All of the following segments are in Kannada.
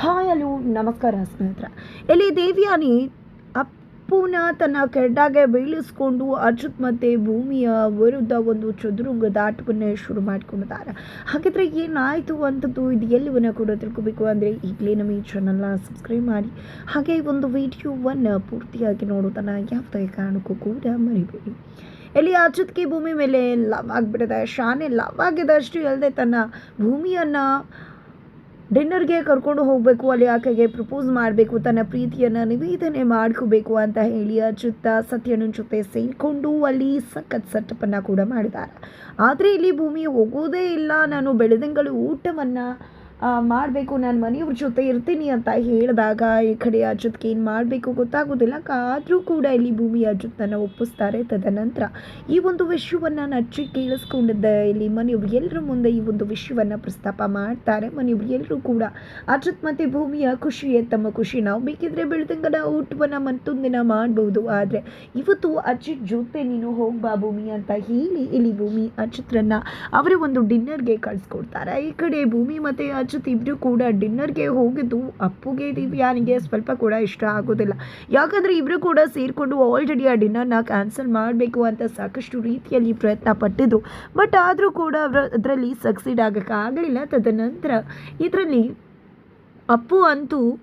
ಹಾಯ್ ಅಲೋ ನಮಸ್ಕಾರ ಸ್ನೇಹಿತರ. ಇಲ್ಲಿ ದೇವಿಯಾನಿ ಅಪ್ಪುನ ತನ್ನ ಕೆಡ್ಡಾಗೆ ಬೀಳಿಸ್ಕೊಂಡು ಅಚ್ಯುತ್ ಮತ್ತು ಭೂಮಿಯ ವಿರುದ್ಧ ಒಂದು ಚದುರಂಗದ ಆಟವನ್ನೇ ಶುರು ಮಾಡ್ಕೊಂಡಿದ್ದಾರೆ. ಹಾಗಿದ್ರೆ ಏನಾಯಿತು ಅಂತದ್ದು ಇದು ಎಲ್ಲಿವನ್ನ ಕೂಡ ತಿಳ್ಕೊಬೇಕು ಅಂದರೆ ಈಗಲೇ ನಮ್ಮ ಈ ಚಾನಲ್ನ ಸಬ್ಸ್ಕ್ರೈಬ್ ಮಾಡಿ. ಹಾಗೆ ಒಂದು ವಿಡಿಯೋವನ್ನು ಪೂರ್ತಿಯಾಗಿ ನೋಡೋದನ್ನು ಯಾವುದೇ ಕಾರಣಕ್ಕೂ ಕೂಡ ಮರಿಬೇಡಿ. ಇಲ್ಲಿ ಅಚ್ಯುತ್ಗೆ ಭೂಮಿ ಮೇಲೆ ಲವ್ ಆಗಿಬಿಟ್ಟಿದೆ. ಶಾನೆ ಲವ್ ಆಗಿದಷ್ಟು ಅಲ್ಲದೆ ತನ್ನ ಭೂಮಿಯನ್ನು ಡಿನ್ನರ್ಗೆ ಕರ್ಕೊಂಡು ಹೋಗಬೇಕು, ಅಲ್ಲಿ ಆಕೆಗೆ ಪ್ರಪೋಸ್ ಮಾಡಬೇಕು, ತನ್ನ ಪ್ರೀತಿಯನ್ನು ನಿವೇದನೆ ಮಾಡ್ಕೋಬೇಕು ಅಂತ ಹೇಳಿ ಅಚ್ಯುತ ಸತ್ಯನ ಜೊತೆ ಸೇರಿಕೊಂಡು ಅಲ್ಲಿ ಸಖತ್ ಸೆಟಪನ್ನು ಕೂಡ ಮಾಡಿದ್ದಾರೆ ಆದರೆ ಇಲ್ಲಿ ಭೂಮಿ ಹೋಗೋದೇ ಇಲ್ಲ. ನಾನು ಬೆಳೆದಂಗಳು ಊಟವನ್ನು ಮಾಡಬೇಕು, ನಾನು ಮನೆಯವ್ರ ಜೊತೆ ಇರ್ತೀನಿ ಅಂತ ಹೇಳಿದಾಗ ಈ ಕಡೆ ಅಚ್ಯುತ್ಗೆ ಏನು ಮಾಡಬೇಕು ಗೊತ್ತಾಗೋದಿಲ್ಲ. ಆದರೂ ಕೂಡ ಇಲ್ಲಿ ಭೂಮಿ ಅಚ್ಯುತನ ಒಪ್ಪಿಸ್ತಾರೆ ತದನಂತರ. ಈ ಒಂದು ವಿಷಯವನ್ನು ನಚ್ಚಿ ಕೇಳಿಸ್ಕೊಂಡಿದ್ದ. ಇಲ್ಲಿ ಮನೆಯವ್ರು ಎಲ್ಲರ ಮುಂದೆ ಈ ಒಂದು ವಿಷಯವನ್ನು ಪ್ರಸ್ತಾಪ ಮಾಡ್ತಾರೆ. ಮನೆಯವ್ರು ಎಲ್ಲರೂ ಕೂಡ ಅಚ್ಯುತ್ ಮತ್ತು ಭೂಮಿಯ ಖುಷಿಯೇ ತಮ್ಮ ಖುಷಿ. ನಾವು ಬೇಕಿದ್ರೆ ಬೆಳ್ದಂಗನ ಊಟವನ್ನು ದಿನ ಮಾಡ್ಬೋದು. ಆದರೆ ಇವತ್ತು ಅಜಿತ್ ಜೊತೆ ನೀನು ಹೋಗ್ಬಾ ಭೂಮಿ ಅಂತ ಹೇಳಿ ಇಲ್ಲಿ ಭೂಮಿ ಚಿತ್ರನ ಅವರ ಒಂದು ಡಿನ್ನರ್ಗೆ ಕಳಿಸ್ಕೊಡ್ತಾರೆ. ಈ ಕಡೆ ಭೂಮಿ ಮತ್ತು ಇಬ್ಬರು ಕೂಡ. ಡಿನ್ನರ್ಗೆ ಹೋಗಿದ್ದು ಅಪ್ಪುಗೆ, ದಿವ್ಯಾನಿಗೆ ಸ್ವಲ್ಪ ಕೂಡ ಇಷ್ಟ ಆಗೋದಿಲ್ಲ. ಯಾಕಂದರೆ ಇಬ್ಬರು ಕೂಡ ಸೇರಿಕೊಂಡು ಆಲ್ರೆಡಿ ಆ ಡಿನ್ನರ್ನ ಕ್ಯಾನ್ಸಲ್ ಮಾಡಬೇಕು ಅಂತ ಸಾಕಷ್ಟು ರೀತಿಯಲ್ಲಿ ಪ್ರಯತ್ನ ಪಟ್ಟಿದ್ರು. ಬಟ್ ಆದರೂ ಕೂಡ ಅವರ ಅದರಲ್ಲಿ ಸಕ್ಸೀಡ್ ಆಗೋಕ್ಕಾಗಲಿಲ್ಲ ತದನಂತರ ಇದರಲ್ಲಿ ಅಪ್ಪು ಅಂತೂ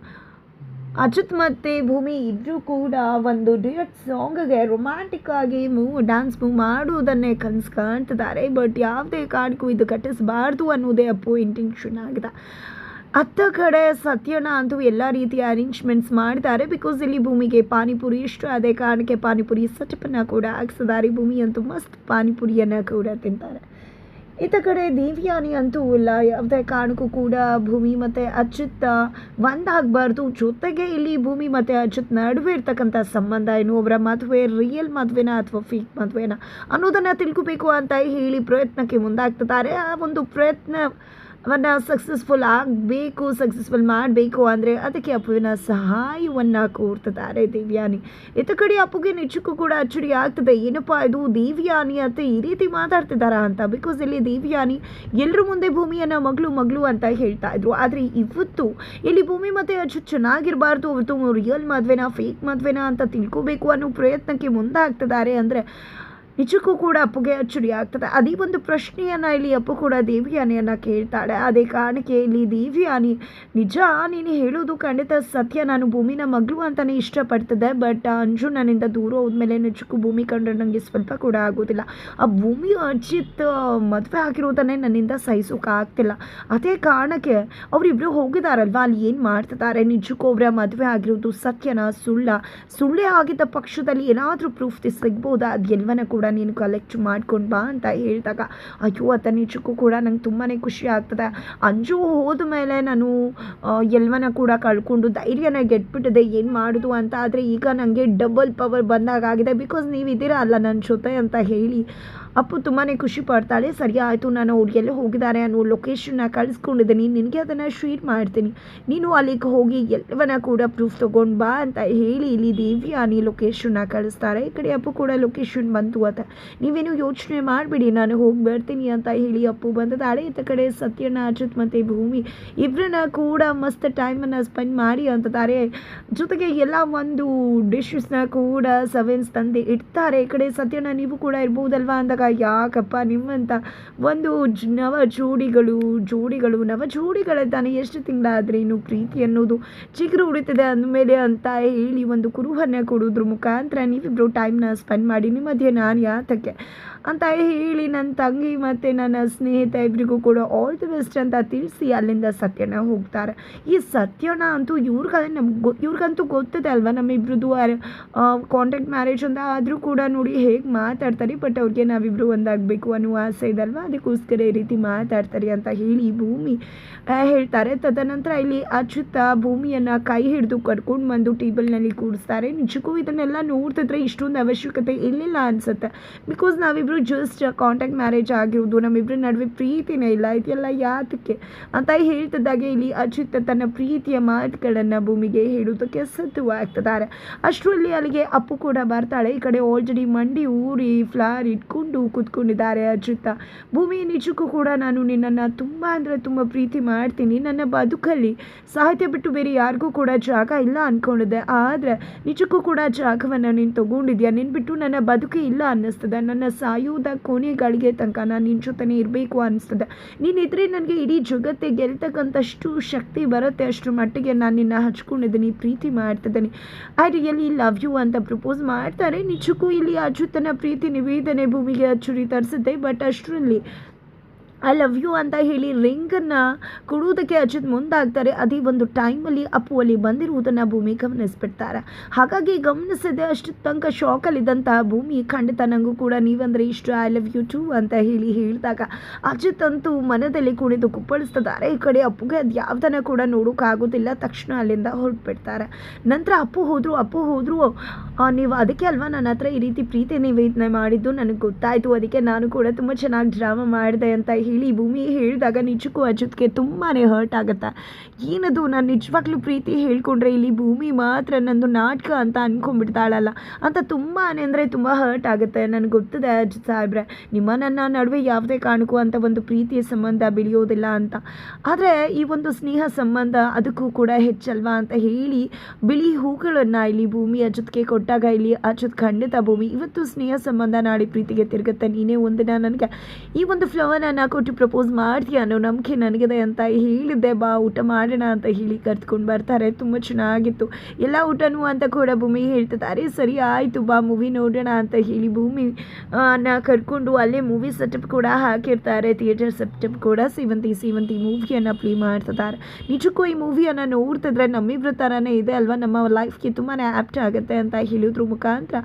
ಅಚ್ಯುತ್ ಮತ್ತು ಭೂಮಿ ಇಬ್ಬರೂ ಕೂಡ ಒಂದು ಡ್ಯೂಯಟ್ ಸಾಂಗ್ಗೆ ರೊಮ್ಯಾಂಟಿಕ್ ಆಗಿ ಮೂವ್ ಡ್ಯಾನ್ಸ್ ಮೂವ್ ಮಾಡುವುದನ್ನೇ ಕನಸು ಕಾಣ್ತಿದ್ದಾರೆ ಬಟ್ ಯಾವುದೇ ಕಾರಣಕ್ಕೂ ಇದು ಕಟ್ಟಿಸಬಾರ್ದು ಅನ್ನೋದೇ ಅಪ್ಪು ಇಂಟೆನ್ಷನ್ ಆಗಿದೆ. ಅತ್ತ ಕಡೆ ಸತ್ಯನ ಅಂತೂ ಎಲ್ಲ ರೀತಿಯ ಅರೇಂಜ್ಮೆಂಟ್ಸ್ ಮಾಡಿದ್ದಾರೆ. ಬಿಕಾಸ್ ಇಲ್ಲಿ ಭೂಮಿಗೆ ಪಾನಿಪುರಿ ಇಷ್ಟ. ಅದೇ ಕಾರಣಕ್ಕೆ ಪಾನಿಪುರಿ ಸಟಪನ್ನು ಕೂಡ ಹಾಕ್ಸಿದ್ದಾರೆ. ಭೂಮಿ ಅಂತೂ ಮಸ್ತ್ ಪಾನಿಪುರಿಯನ್ನು ಕೂಡ ತಿಂತಾರೆ. ಇತ್ತ ಕಡೆ ದೇವಿಯಾನಿ ಅಂತೂ ಇಲ್ಲ. ಯಾವುದೇ ಕಾರಣಕ್ಕೂ ಕೂಡ ಭೂಮಿ ಮತ್ತು ಅಚ್ಯುತ್ ಒಂದಾಗಬಾರ್ದು. ಜೊತೆಗೆ ಇಲ್ಲಿ ಭೂಮಿ ಮತ್ತು ಅಚ್ಯುತ್ ನಡುವೆ ಇರ್ತಕ್ಕಂಥ ಸಂಬಂಧ ಏನು ಅವರ ಮದುವೆ ರಿಯಲ್ ಮದುವೆನ ಅಥವಾ ಫೀಕ್ ಮದುವೆನ ಅನ್ನೋದನ್ನು ತಿಳ್ಕೊಬೇಕು ಅಂತ ಹೇಳಿ ಪ್ರಯತ್ನಕ್ಕೆ ಮುಂದಾಗ್ತಿದ್ದಾರೆ. ಆ ಒಂದು ಪ್ರಯತ್ನ ಅವನ್ನ ಸಕ್ಸಸ್ಫುಲ್ ಆಗಬೇಕು ಸಕ್ಸಸ್ಫುಲ್ ಮಾಡಬೇಕು ಅಂದರೆ ಅದಕ್ಕೆ ಅಪ್ಪುವಿನ ಸಹಾಯವನ್ನು ಕೋರ್ತಿದ್ದಾರೆ ದೇವ್ಯಾನಿ. ಇತ ಕಡೆ ಅಪ್ಪುಗೆ ನಿಜಕ್ಕೂ ಕೂಡ ಅಚ್ಚರಿ ಆಗ್ತದೆ. ಏನಪ್ಪ ಇದು ದೇವ್ಯಾನಿ ಅಂತ ಈ ರೀತಿ ಮಾತಾಡ್ತಿದ್ದಾರಾ ಅಂತ. ಬಿಕಾಸ್ ಇಲ್ಲಿ ದೇವ್ಯಾನಿ ಎಲ್ಲರ ಮುಂದೆ ಭೂಮಿಯನ್ನು ಮಗಳು ಮಗಳು ಅಂತ ಹೇಳ್ತಾ ಇದ್ರು. ಆದರೆ ಇವತ್ತು ಇಲ್ಲಿ ಭೂಮಿ ಮತ್ತೆ ಅಚ್ಚು ಚೆನ್ನಾಗಿರಬಾರ್ದು. ಅವತ್ತು ರಿಯಲ್ ಮದುವೆನ ಫೇಕ್ ಮದುವೆನ ಅಂತ ತಿಳ್ಕೋಬೇಕು ಅನ್ನೋ ಪ್ರಯತ್ನಕ್ಕೆ ಮುಂದಾಗ್ತಿದ್ದಾರೆ. ಅಂದರೆ ನಿಜಕ್ಕೂ ಕೂಡ ಅಪ್ಪುಗೆ ಅಚ್ಚರಿ ಆಗ್ತದೆ. ಅದೇ ಒಂದು ಪ್ರಶ್ನೆಯನ್ನು ಇಲ್ಲಿ ಅಪ್ಪು ಕೂಡ ದೇವಿಯಾನಿಯನ್ನು ಕೇಳ್ತಾಳೆ. ಅದೇ ಕಾರಣಕ್ಕೆ ಇಲ್ಲಿ ದೇವಿಯಾನಿ, ನಿಜ ನೀನು ಹೇಳೋದು ಖಂಡಿತ ಸತ್ಯ. ನಾನು ಭೂಮಿನ ಮಗಳು ಅಂತಲೇ ಇಷ್ಟಪಡ್ತದೆ. ಬಟ್ ಅಂಜು ನನ್ನಿಂದ ದೂರ ಹೋದ್ಮೇಲೆ ನಿಜಕ್ಕೂ ಭೂಮಿ ಕಂಡ್ರೆ ನನಗೆ ಸ್ವಲ್ಪ ಕೂಡ ಆಗೋದಿಲ್ಲ. ಆ ಭೂಮಿ ಅಜಿತ್ ಮದುವೆ ಆಗಿರೋದನ್ನೇ ನನ್ನಿಂದ ಸಹಿಸೋಕ್ಕಾಗ್ತಿಲ್ಲ ಅದೇ ಕಾರಣಕ್ಕೆ ಅವರಿಬ್ಬರು ಹೋಗಿದಾರಲ್ವ? ಅಲ್ಲಿ ಏನು ಮಾಡ್ತಿದ್ದಾರೆ ನಿಜಕ್ಕೂ ಅವರ ಮದುವೆ ಆಗಿರೋದು ಸತ್ಯನ ಸುಳ್ಳ? ಸುಳ್ಳೇ ಆಗಿದ್ದ ಪಕ್ಷದಲ್ಲಿ ಏನಾದರೂ ಪ್ರೂಫ್ ಸಿಗ್ಬೋದಾ? ಅದು ಎಲ್ಲವನ್ನ ಕೂಡ ನೀನು ಕಲೆಕ್ಟ್ ಮಾಡ್ಕೊಂಡು ಬಾ ಅಂತ ಹೇಳಿದಾಗ, ಅಯ್ಯೋ ಆತ ನಿಜಕ್ಕೂ ಕೂಡ ನಂಗೆ ತುಂಬಾ ಖುಷಿ ಆಗ್ತದೆ. ಅಂಜು ಹೋದ ಮೇಲೆ ನಾನು ಎಲ್ಲವನ್ನ ಕೂಡ ಕಳ್ಕೊಂಡು ಧೈರ್ಯನ ಗೆಟ್ಬಿಟ್ಟಿದೆ, ಏನು ಮಾಡೋದು ಅಂತ. ಆದರೆ ಈಗ ನನಗೆ ಡಬಲ್ ಪವರ್ ಬಂದಾಗಿದೆ ಬಿಕಾಸ್ ನೀವು ಇದ್ದೀರಾ ಅಲ್ಲ ನನ್ನ ಜೊತೆ ಅಂತ ಹೇಳಿ ಅಪ್ಪು ತುಂಬಾ ಖುಷಿ ಪಡ್ತಾಳೆ. ಸರಿ ಆಯಿತು, ನಾನು ಅವ್ರು ಎಲ್ಲೇ ಹೋಗಿದ್ದಾರೆ ಅನ್ನೋ ಲೊಕೇಶನ್ನ ಕಳಿಸ್ಕೊಂಡಿದ್ದೀನಿ. ನಿನಗೆ ಅದನ್ನು ಶೇರ್ ಮಾಡ್ತೀನಿ. ನೀನು ಅಲ್ಲಿಗೆ ಹೋಗಿ ಎಲ್ಲವನ್ನ ಕೂಡ ಪ್ರೂಫ್ ತೊಗೊಂಡು ಬಾ ಅಂತ ಹೇಳಿ ಇಲ್ಲಿ ದೇವ್ಯಾನಿ ಲೊಕೇಶನ್ನ ಕಳಿಸ್ತಾರೆ. ಈ ಕಡೆ ಅಪ್ಪು ಕೂಡ ಲೊಕೇಶನ್ ಬಂತು ಅಂತ. ನೀವೇನು ಯೋಚನೆ ಮಾಡಿಬಿಡಿ, ನಾನು ಹೋಗಿ ಬರ್ತೀನಿ ಅಂತ ಹೇಳಿ ಅಪ್ಪು ಬಂದಿದ್ದಾಳೆ ಇತ್ತ ಕಡೆ ಸತ್ಯಣ್ಣ ಅಚ್ಯುತ್ ಮತ್ತು ಭೂಮಿ ಇಬ್ಬರನ್ನ ಕೂಡ ಮಸ್ತ್ ಟೈಮನ್ನು ಸ್ಪೆಂಡ್ ಮಾಡಿ ಅಂತಾರೆ ಜೊತೆಗೆ ಎಲ್ಲ ಒಂದು ಡಿಶಸ್ನ ಕೂಡ ಸವೆನ್ಸ್ ತಂದು ಇಡ್ತಾರೆ. ಈ ಕಡೆ ಸತ್ಯಣ್ಣ, ನೀವು ಕೂಡ ಇರ್ಬೋದಲ್ವಾ ಅಂದಾಗ ಯಾಕಪ್ಪ ನಿಮ್ಮಂಥ ಒಂದು ನವ ಜೋಡಿಗಳು ಜೋಡಿಗಳು, ನವ ಜೋಡಿಗಳಿದ್ದಾನೆ ಎಷ್ಟು ತಿಂಗಳಾದರೆ ಇನ್ನು ಪ್ರೀತಿ ಅನ್ನೋದು ಚಿಗುರು ಉಳಿತದೆ ಅಂದಮೇಲೆ ಅಂತ ಹೇಳಿ ಒಂದು ಕುರುಹನ್ನು ಕೊಡೋದ್ರ ಮುಖಾಂತರ ನೀವಿಬ್ಬರು ಟೈಮ್ನ ಸ್ಪೆಂಡ್ ಮಾಡಿ ನಿಮ್ಮ ಮಧ್ಯೆ ನಾನು ಯಾತಕ್ಕೆ ಅಂತ ಹೇಳಿ ನನ್ನ ತಂಗಿ ಮತ್ತು ನನ್ನ ಸ್ನೇಹಿತ ಇಬ್ಬರಿಗೂ ಕೂಡ ಆಲ್ ದಿ ಬೆಸ್ಟ್ ಅಂತ ತಿಳಿಸಿ ಅಲ್ಲಿಂದ ಸತ್ಯನ ಹೋಗ್ತಾರೆ. ಈ ಸತ್ಯನ ಅಂತೂ ಇವ್ರಿಗೆ ನಮ್ಗೆ ಗೊ, ಇವ್ರಿಗಂತೂ ಗೊತ್ತದೆ ಅಲ್ವಾ? ನಮ್ಮಿಬ್ರದ್ದು ಕಾಂಟ್ಯಾಕ್ಟ್ ಮ್ಯಾರೇಜ್ ಅಂತ ಆದರೂ ಕೂಡ ನೋಡಿ ಹೇಗೆ ಮಾತಾಡ್ತಾರೆ ಬಟ್ ಅವ್ರಿಗೆ ನಾವಿಬ್ಬರು ಒಂದಾಗಬೇಕು ಅನ್ನುವ ಆಸೆ ಇದಲ್ವ ಅದಕ್ಕೋಸ್ಕರ ಈ ರೀತಿ ಮಾತಾಡ್ತಾರೆ ಅಂತ ಹೇಳಿ ಭೂಮಿ ಹೇಳ್ತಾರೆ. ತದನಂತರ ಇಲ್ಲಿ ಅಚ್ಯುತ ಭೂಮಿಯನ್ನು ಕೈ ಹಿಡಿದು ಕರ್ಕೊಂಡು ಬಂದು ಟೇಬಲ್ನಲ್ಲಿ ಕೂಡಿಸ್ತಾರೆ ನಿಜಕ್ಕೂ ಇದನ್ನೆಲ್ಲ ನೋಡ್ತಿದ್ರೆ ಇಷ್ಟೊಂದು ಅವಶ್ಯಕತೆ ಇರಲಿಲ್ಲ ಅನಿಸುತ್ತೆ. ಬಿಕಾಸ್ ನಮ್ಮಿಬ್ರು ಜಸ್ಟ್ ಕಾಂಟ್ಯಾಕ್ಟ್ ಮ್ಯಾರೇಜ್ ಆಗಿರೋದು ನಮ್ಮಿಬ್ಬರ ನಡುವೆ ಪ್ರೀತಿನೇ ಇಲ್ಲ, ಇದೆಲ್ಲ ಯಾತಕ್ಕೆ? ಅಂತ ಹೇಳ್ತಿದ್ದಾಗೆ ಇಲ್ಲಿ ಅಜಿತ್ ತನ್ನ ಪ್ರೀತಿಯ ಮಾತುಗಳನ್ನು ಭೂಮಿಗೆ ಹೇಳುವುದಕ್ಕೆ ಸತ್ತುವಾಗ್ತಿದ್ದಾರೆ ಅಷ್ಟರಲ್ಲಿ ಅಲ್ಲಿಗೆ ಅಪ್ಪು ಕೂಡ ಬರ್ತಾಳೆ. ಈ ಕಡೆ ಆಲ್ರೆಡಿ ಮಂಡಿ ಊರಿ ಫ್ಲಾರ್ ಇಟ್ಕೊಂಡು ಕೂತ್ಕೊಂಡಿದ್ದಾರೆ ಅಚ್ಯುತ ಭೂಮಿ ನಿಜಕ್ಕೂ ಕೂಡ ನಾನು ನಿನ್ನನ್ನು ತುಂಬ ಅಂದರೆ ತುಂಬ ಪ್ರೀತಿ ಮಾಡ್ತೀನಿ. ನನ್ನ ಬದುಕಲ್ಲಿ ಸಾಹಿತ್ಯ ಬಿಟ್ಟು ಬೇರೆ ಯಾರಿಗೂ ಕೂಡ ಜಾಗ ಇಲ್ಲ ಅಂದ್ಕೊಂಡಿದ್ದೆ ಆದರೆ ನಿಜಕ್ಕೂ ಕೂಡ ಜಾಗವನ್ನು ನೀನು ತಗೊಂಡಿದ್ಯಾ? ನಿನ್ನ ಬಿಟ್ಟು ನನ್ನ ಬದುಕು ಇಲ್ಲ ಅನ್ನಿಸ್ತದೆ. ನನ್ನ ಸಾಯುವುದ ಕೊನೆಗಳಿಗೆ ತನಕ ನಾನು ನಿನ್ನ ಜೊತೆನೇ ಇರಬೇಕು ಅನಿಸ್ತದೆ. ನೀನಿದ್ರೆ ನನಗೆ ಇಡೀ ಜಗತ್ತೆ ಗೆಲ್ತಕ್ಕಂಥಷ್ಟು ಶಕ್ತಿ ಬರುತ್ತೆ ಅಷ್ಟು ಮಟ್ಟಿಗೆ ನಾನು ನಿನ್ನ ಹಚ್ಕೊಂಡಿದ್ದೀನಿ, ಪ್ರೀತಿ ಮಾಡ್ತಿದ್ದೀನಿ. ಐ ರಿಯಲಿ ಲವ್ ಯು ಅಂತ ಪ್ರಪೋಸ್ ಮಾಡ್ತಾರೆ. ನಿಜಕ್ಕೂ ಇಲ್ಲಿ ಅಚ್ಚುತನ ಪ್ರೀತಿ ನಿವೇದನೆ ಭೂಮಿಗೆ ಅಚ್ಚುರಿ ತರಿಸುತ್ತೆ ಬಟ್ ಅಷ್ಟರಲ್ಲಿ ಐ ಲವ್ ಯು ಅಂತ ಹೇಳಿ ರಿಂಗನ್ನು ಕೊಡುವುದಕ್ಕೆ ಅಜಿತ್ ಮುಂದಾಗ್ತಾರೆ. ಅದೇ ಒಂದು ಟೈಮಲ್ಲಿ ಅಪ್ಪು ಅಲ್ಲಿ ಬಂದಿರುವುದನ್ನು ಭೂಮಿ ಗಮನಿಸ್ಬಿಡ್ತಾರೆ. ಹಾಗಾಗಿ ಗಮನಿಸದೆ ಅಷ್ಟು ತನಕ ಶಾಕಲ್ಲಿದ್ದಂತಹ ಭೂಮಿ ಖಂಡಿತ ನನಗೂ ಕೂಡ ನೀವಂದರೆ ಇಷ್ಟು ಐ ಲವ್ ಯು ಟು ಅಂತ ಹೇಳಿ ಹೇಳಿದಾಗ ಅಜಿತ್ ಅಂತೂ ಮನದಲ್ಲಿ ಕುಣಿದು ಕುಪ್ಪಳಿಸ್ತಿದ್ದಾರೆ. ಈ ಕಡೆ ಅಪ್ಪುಗೆ ಅದು ಯಾವುದನ್ನು ಕೂಡ ನೋಡೋಕ್ಕಾಗೋದಿಲ್ಲ ತಕ್ಷಣ ಅಲ್ಲಿಂದ ಹೊರಟ್ಬಿಡ್ತಾರೆ. ನಂತರ ಅಪ್ಪು ಹೋದರು ಅಪ್ಪು ಹೋದರು ನೀವು ಅದಕ್ಕೆ ಅಲ್ವಾ ನನ್ನ ಹತ್ರ ಈ ರೀತಿ ಪ್ರೀತಿ ನಿವೇದನೆ ಮಾಡಿದ್ದು? ನನಗೆ ಗೊತ್ತಾಯಿತು. ಅದಕ್ಕೆ ನಾನು ಕೂಡ ತುಂಬ ಚೆನ್ನಾಗಿ ಡ್ರಾಮಾ ಮಾಡಿದೆ ಅಂತ ಭೂಮಿ ಹೇಳಿದಾಗ ನಿಜಕ್ಕೂ ಅಜಿತ್ಗೆ ತುಂಬಾ ಹರ್ಟ್ ಆಗುತ್ತೆ? ಏನದು ನಾನು ನಿಜವಾಗ್ಲೂ ಪ್ರೀತಿ ಹೇಳ್ಕೊಂಡ್ರೆ ಇಲ್ಲಿ ಭೂಮಿ ಮಾತ್ರ ನಂದು ನಾಟಕ ಅಂತ ಅಂದ್ಕೊಂಡ್ಬಿಡ್ತಾಳಲ್ಲ ಅಂತ ತುಂಬಾ ಅಂದರೆ ತುಂಬ ಹರ್ಟ್ ಆಗುತ್ತೆ. ನನಗೆ ಗೊತ್ತಿದೆ ಅಜಿತ್ ಸಾಹೇಬ್ರೆ, ನಿಮ್ಮ ನನ್ನ ನಡುವೆ ಯಾವುದೇ ಕಾರಣಕ್ಕೂ ಅಂತ ಒಂದು ಪ್ರೀತಿಯ ಸಂಬಂಧ ಬೆಳೆಯೋದಿಲ್ಲ ಅಂತ. ಆದರೆ ಈ ಒಂದು ಸ್ನೇಹ ಸಂಬಂಧ ಅದಕ್ಕೂ ಕೂಡ ಹೆಚ್ಚಲ್ವಾ ಅಂತ ಹೇಳಿ ಬಿಳಿ ಹೂಗಳನ್ನು ಇಲ್ಲಿ ಭೂಮಿ ಅಜಿತ್ಗೆ ಕೊಟ್ಟಾಗ ಇಲ್ಲಿ ಅಜಿತ್ ಖಂಡಿತ ಭೂಮಿ, ಇವತ್ತು ಸ್ನೇಹ ಸಂಬಂಧ ನಾಡಿ ಪ್ರೀತಿಗೆ ತಿರುಗುತ್ತೆ. ನೀನೇ ಒಂದಿನ ನನಗೆ ಈ ಒಂದು ಫ್ಲವರನ್ನು ಕೊಟ್ಟು ಪ್ರಪೋಸ್ ಮಾಡ್ತೀಯ? ಅನ್ನೋ ನಂಬಿಕೆ ನನಗಿದೆ ಅಂತ ಹೇಳಿದ್ದೆ. ಬಾ, ಊಟ ಮಾಡೋಣ ಅಂತ ಹೇಳಿ ಕರ್ತ್ಕೊಂಡು ಬರ್ತಾರೆ. ತುಂಬ ಚೆನ್ನಾಗಿತ್ತು. ಎಲ್ಲ ಊಟನೂ ಅಂತ ಕೂಡ ಭೂಮಿ ಹೇಳ್ತಿದ್ದಾರೆ ಸರಿ ಆಯಿತು. ಬಾ ಮೂವಿ ನೋಡೋಣ ಅಂತ ಹೇಳಿ ಭೂಮಿ ನ ಕರ್ಕೊಂಡು ಅಲ್ಲೇ ಮೂವಿ ಸೆಟಪ್ ಕೂಡ ಹಾಕಿರ್ತಾರೆ. ಥಿಯೇಟರ್ ಸೆಟಪ್ ಕೂಡ ಸೇವಂತಿ ಸೇವಂತಿ ಮೂವಿಯನ್ನು ಪ್ಲೇ ಮಾಡ್ತಿದ್ದಾರೆ. ನಿಜಕ್ಕೂ ಈ ಮೂವಿಯನ್ನು ನೋಡ್ತಿದ್ರೆ ನಮ್ಮಿಬ್ಬರ ಥರನೇ ಇದೆ ಅಲ್ವಾ? ನಮ್ಮ ಲೈಫ್ಗೆ ತುಂಬಾ ಆ್ಯಪ್ಟ್ ಆಗುತ್ತೆ ಅಂತ ಹೇಳಿದ್ರು ಮುಖಾಂತರ.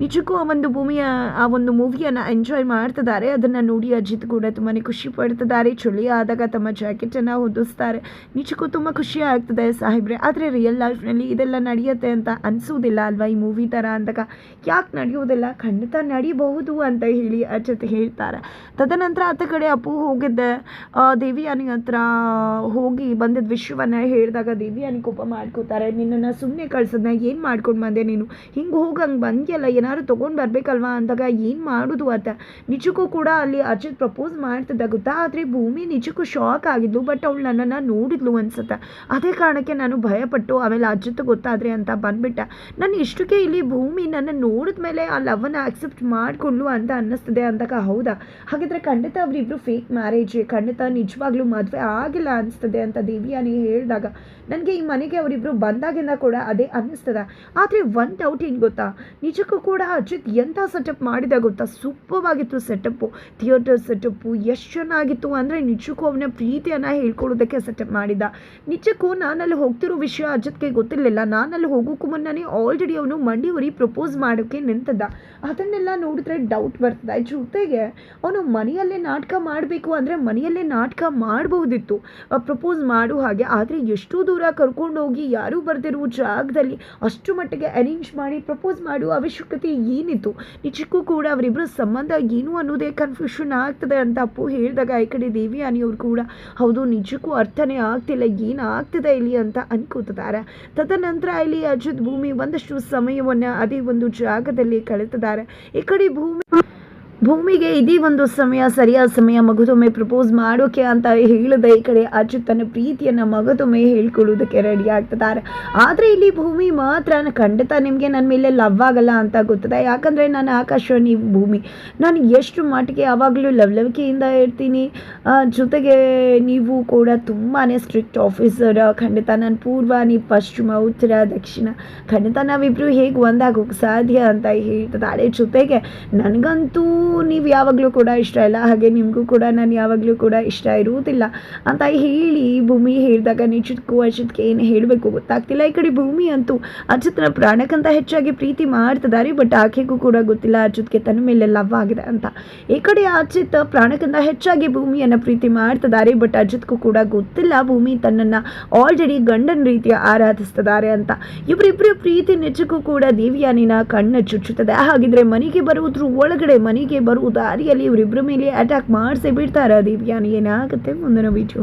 ನಿಜಕ್ಕೂ ಆ ಒಂದು ಭೂಮಿಯ, ಆ ಒಂದು ಮೂವಿಯನ್ನು ಎಂಜಾಯ್ ಮಾಡ್ತಿದ್ದಾರೆ. ಅದನ್ನು ನೋಡಿ ಅಜಿತ್ ಕೂಡ ತುಂಬಾ ಖುಷಿ ಪಡ್ತಿದ್ದಾರೆ. ಚಳಿ ಆದಾಗ ತಮ್ಮ ಜಾಕೆಟನ್ನು ಹೊದಿಸ್ತಾರೆ. ನಿಜಕ್ಕೂ ತುಂಬ ಖುಷಿ ಆಗ್ತದೆ ಸಾಹೇಬ್ರೆ. ಆದರೆ ರಿಯಲ್ ಲೈಫ್ನಲ್ಲಿ ಇದೆಲ್ಲ ನಡೆಯುತ್ತೆ ಅಂತ ಅನಿಸೋದಿಲ್ಲ ಅಲ್ವಾ ಈ ಮೂವಿ ಥರ ಅಂದಾಗ? ಯಾಕೆ ನಡೆಯೋದಿಲ್ಲ ಖಂಡಿತ ನಡಿಬಹುದು ಅಂತ ಹೇಳಿ ಅಜಿತ್ ಹೇಳ್ತಾರೆ. ತದನಂತರ ಆತ ಕಡೆ ಅಪ್ಪು ಹೋಗಿದ್ದೆ ದೇವಿಯಾನಿ ಹತ್ರ ಹೋಗಿ ಬಂದಿದ್ದ ವಿಷಯವನ್ನು ಹೇಳಿದಾಗ ದೇವಿಯಾನಿ ಕೋಪ ಮಾಡ್ಕೋತಾರೆ. ನಿನ್ನನ್ನು ಸುಮ್ಮನೆ ಕಳ್ಸೋದನ್ನ ಏನು ಮಾಡ್ಕೊಂಡು ಬಂದೆ ನೀನು? ಹಿಂಗೆ ಹೋಗಂಗೆ ಬಂದ್ಯಲ್ಲ? ಏನಾದ್ರು ತೊಗೊಂಡು ಬರಬೇಕಲ್ವಾ ಅಂದಾಗ ಏನು ಮಾಡೋದು ಅಂತ? ನಿಜಕ್ಕೂ ಕೂಡ ಅಲ್ಲಿ ಅಜಿತ್ ಪ್ರಪೋಸ್ ಮಾಡ್ತಿದ್ದ ಗೊತ್ತಾ? ಆದರೆ ಭೂಮಿ ನಿಜಕ್ಕೂ ಶಾಕ್ ಆಗಿದ್ಲು ಬಟ್ ಅವಳು ನನ್ನನ್ನು ನೋಡಿದ್ಲು ಅನ್ಸುತ್ತೆ ಅದೇ ಕಾರಣಕ್ಕೆ ನಾನು ಭಯಪಟ್ಟು ಆಮೇಲೆ ಅಜಿತ್ ಗೊತ್ತಾದ್ರೆ ಅಂತ ಬಂದ್ಬಿಟ್ಟೆ. ನಾನು ಇಷ್ಟಕ್ಕೆ ಇಲ್ಲಿ ಭೂಮಿ ನನ್ನ ನೋಡಿದ ಮೇಲೆ ಆ ಲವ್ವನ್ನು ಆಕ್ಸೆಪ್ಟ್ ಮಾಡಿಕೊಂಡ್ಲು ಅಂತ ಅನ್ನಿಸ್ತದೆ ಅಂದಾಗ ಹೌದಾ? ಹಾಗಿದ್ರೆ ಖಂಡಿತ ಅವರಿಬ್ಬರು ಫೇಕ್ ಮ್ಯಾರೇಜ್ ಖಂಡಿತ ನಿಜವಾಗ್ಲೂ ಮದುವೆ ಆಗಿಲ್ಲ ಅನಿಸ್ತದೆ ಅಂತ ದೇವಿಯಾನಿ ಹೇಳಿದಾಗ. ನನಗೆ ಈ ಮನೆಗೆ ಅವರಿಬ್ರು ಬಂದಾಗಿಂದ ಕೂಡ ಅದೇ ಅನ್ನಿಸ್ತದೆ. ಆದರೆ ಒನ್ ಡೌಟ್ ಏನು ಗೊತ್ತಾ? ನಿಜಕ್ಕೂ ಕೂಡ ಅಜಿತ್ ಎಂಥ ಸೆಟಪ್ ಮಾಡಿದ ಗೊತ್ತಾ? ಸೂಪರ್ವಾಗಿತ್ತು ಸೆಟಪ್ಪು ಥಿಯೇಟರ್ ಸೆಟಪ್ಪು ಎಷ್ಟು ಚೆನ್ನಾಗಿತ್ತು ಅಂದರೆ ನಿಜಕ್ಕೂ ಅವನ ಪ್ರೀತಿಯನ್ನು ಹೇಳ್ಕೊಳ್ಳೋದಕ್ಕೆ ಸೆಟಪ್ ಮಾಡಿದ. ನಿಜಕ್ಕೂ ನಾನಲ್ಲಿ ಹೋಗ್ತಿರೋ ವಿಷಯ ಅಜಿತ್ಗೆ ಗೊತ್ತಿರಲಿಲ್ಲ. ನಾನಲ್ಲಿ ಹೋಗೋಕ್ಕೂ ಮುನ್ನನೇ ಆಲ್ರೆಡಿ ಅವನು ಮಂಡಿ ಉರಿ ಪ್ರಪೋಸ್ ಮಾಡೋಕ್ಕೆ ನಿಂತದ ಅದನ್ನೆಲ್ಲ ನೋಡಿದ್ರೆ ಡೌಟ್ ಬರ್ತದೆ. ಜೊತೆಗೆ ಅವನು ಮನೆಯಲ್ಲೇ ನಾಟಕ ಮಾಡಬೇಕು ಅಂದರೆ ಮನೆಯಲ್ಲೇ ನಾಟಕ ಮಾಡಬಹುದಿತ್ತು. ಪ್ರಪೋಸ್ ಮಾಡೋ ಹಾಗೆ. ಆದರೆ ಎಷ್ಟು ದೂರ ಕರ್ಕೊಂಡೋಗಿ ಯಾರೂ ಬರ್ದಿರೋ ಜಾಗದಲ್ಲಿ ಅಷ್ಟು ಮಟ್ಟಿಗೆ ಅರೇಂಜ್ ಮಾಡಿ ಪ್ರಪೋಸ್ ಮಾಡುವ ಅವಶ್ಯಕತೆ ಏನಿತ್ತು? ನಿಜಕ್ಕೂ ಕೂಡ ಅವರಿಬ್ಬರ ಸಂಬಂಧ ಏನು ಅನ್ನೋದೇ ಕನ್ಫ್ಯೂಷನ್ ಆಗ್ತದೆ ಅಂತ ಅಪ್ಪು ಹೇಳಿದಾಗ ಈ ಕಡೆ ದೇವಿ ಅನಿಯವ್ರು ಕೂಡ ಹೌದು, ನಿಜಕ್ಕೂ ಅರ್ಥನೇ ಆಗ್ತಿಲ್ಲ, ಏನು ಆಗ್ತದೆ ಇಲ್ಲಿ ಅಂತ ಅನ್ಕೋತಿದ್ದಾರೆ. ತದನಂತರ ಇಲ್ಲಿ ಅಜಿತ್ ಭೂಮಿ ಒಂದಷ್ಟು ಸಮಯವನ್ನು ಅದೇ ಒಂದು ಜಾಗದಲ್ಲಿ ಕಳೆತಿದ್ದಾರೆ ಈ ಕಡೆ ಭೂಮಿ ಭೂಮಿಗೆ ಇದೀ ಒಂದು ಸಮಯ, ಸರಿಯಾದ ಸಮಯ ಮಗದೊಮ್ಮೆ ಪ್ರಪೋಸ್ ಮಾಡೋಕೆ ಅಂತ ಹೇಳಿದೆ ಈ ಕಡೆ ಅಚ್ಚು ತನ್ನ ಪ್ರೀತಿಯನ್ನು ಮಗದೊಮ್ಮೆ ಹೇಳ್ಕೊಳ್ಳೋದಕ್ಕೆ ರೆಡಿ ಆಗ್ತದಾರೆ ಆದರೆ ಇಲ್ಲಿ ಭೂಮಿ ಮಾತ್ರ ಖಂಡಿತ ನಿಮಗೆ ನನ್ನ ಮೇಲೆ ಲವ್ ಆಗಲ್ಲ ಅಂತ ಗೊತ್ತದೆ ಯಾಕಂದರೆ ನಾನು ಆಕಾಶ ನೀವು ಭೂಮಿ. ನಾನು ಎಷ್ಟು ಮಟ್ಟಿಗೆ ಯಾವಾಗಲೂ ಲವಲವಿಕೆಯಿಂದ ಇರ್ತೀನಿ. ಜೊತೆಗೆ ನೀವು ಕೂಡ ತುಂಬಾ ಸ್ಟ್ರಿಕ್ಟ್ ಆಫೀಸರ್ ಖಂಡಿತ ನಾನು ಪೂರ್ವ ನೀವು ಪಶ್ಚಿಮ, ಉತ್ತರ, ದಕ್ಷಿಣ. ಖಂಡಿತ ನಾವಿಬ್ಬರು ಹೇಗೆ ಒಂದಾಗೋಕೆ ಸಾಧ್ಯ ಅಂತ ಹೇಳ್ತಿದ್ದಾಳೆ ಜೊತೆಗೆ ನನಗಂತೂ ನೀವು ಯಾವಾಗಲೂ ಕೂಡ ಇಷ್ಟ ಇಲ್ಲ. ಹಾಗೆ ನಿಮಗೂ ಕೂಡ ನಾನು ಯಾವಾಗಲೂ ಕೂಡ ಇಷ್ಟ ಇರುವುದಿಲ್ಲ. ಅಂತ ಹೇಳಿ ಭೂಮಿ ಹೇಳಿದಾಗ ನಿಜಕ್ಕೂ ಅಜಿತ್ಗೆ ಏನು ಹೇಳಬೇಕು ಗೊತ್ತಾಗ್ತಿಲ್ಲ. ಈ ಕಡೆ ಭೂಮಿ ಅಂತೂ ಅಜಿತ್ನ ಪ್ರಾಣಕ್ಕಿಂತ ಹೆಚ್ಚಾಗಿ ಪ್ರೀತಿ ಮಾಡ್ತಿದ್ದಾರೆ. ಬಟ್ ಆಕೆಗೂ ಕೂಡ ಗೊತ್ತಿಲ್ಲ ಅಜಿತ್ಗೆ ತನ್ನ ಮೇಲೆ ಲವ್ ಆಗಿದೆ ಅಂತ. ಈ ಕಡೆ ಅಜಿತ್ ಪ್ರಾಣಕ್ಕಿಂತ ಹೆಚ್ಚಾಗಿ ಭೂಮಿಯನ್ನು ಪ್ರೀತಿ ಮಾಡ್ತಿದ್ದಾರೆ. ಬಟ್ ಅಜಿತ್ಗೂ ಕೂಡ ಗೊತ್ತಿಲ್ಲ. ಭೂಮಿ ತನ್ನನ್ನು ಆಲ್ರೆಡಿ ಗಂಡನ ರೀತಿಯ ಆರಾಧಿಸ್ತಿದ್ದಾರೆ ಅಂತ. ಇವರಿಬ್ಬರ ಪ್ರೀತಿ ನಿಜಕ್ಕೂ ಕೂಡ ದೇವಿಯಾನಿನ ಕಣ್ಣು ಚುಚ್ಚುತ್ತದೆ. ಹಾಗಿದ್ರೆ ಮನೆಗೆ ಬರುವುದ್ರ ಒಳಗಡೆ ಮನೆಗೆ ಬರೋ ದಾರಿಯಲ್ಲಿ ಇವರಿಬ್ಬರ ಮೇಲೆ ಅಟ್ಯಾಕ್ ಮಾಡಿಸಿ ಬಿಡ್ತಾರೆ. ದಿವ್ಯಾನಿ ಏನಾಗುತ್ತೆ ಮುಂದಿನ ವಿಡಿಯೋ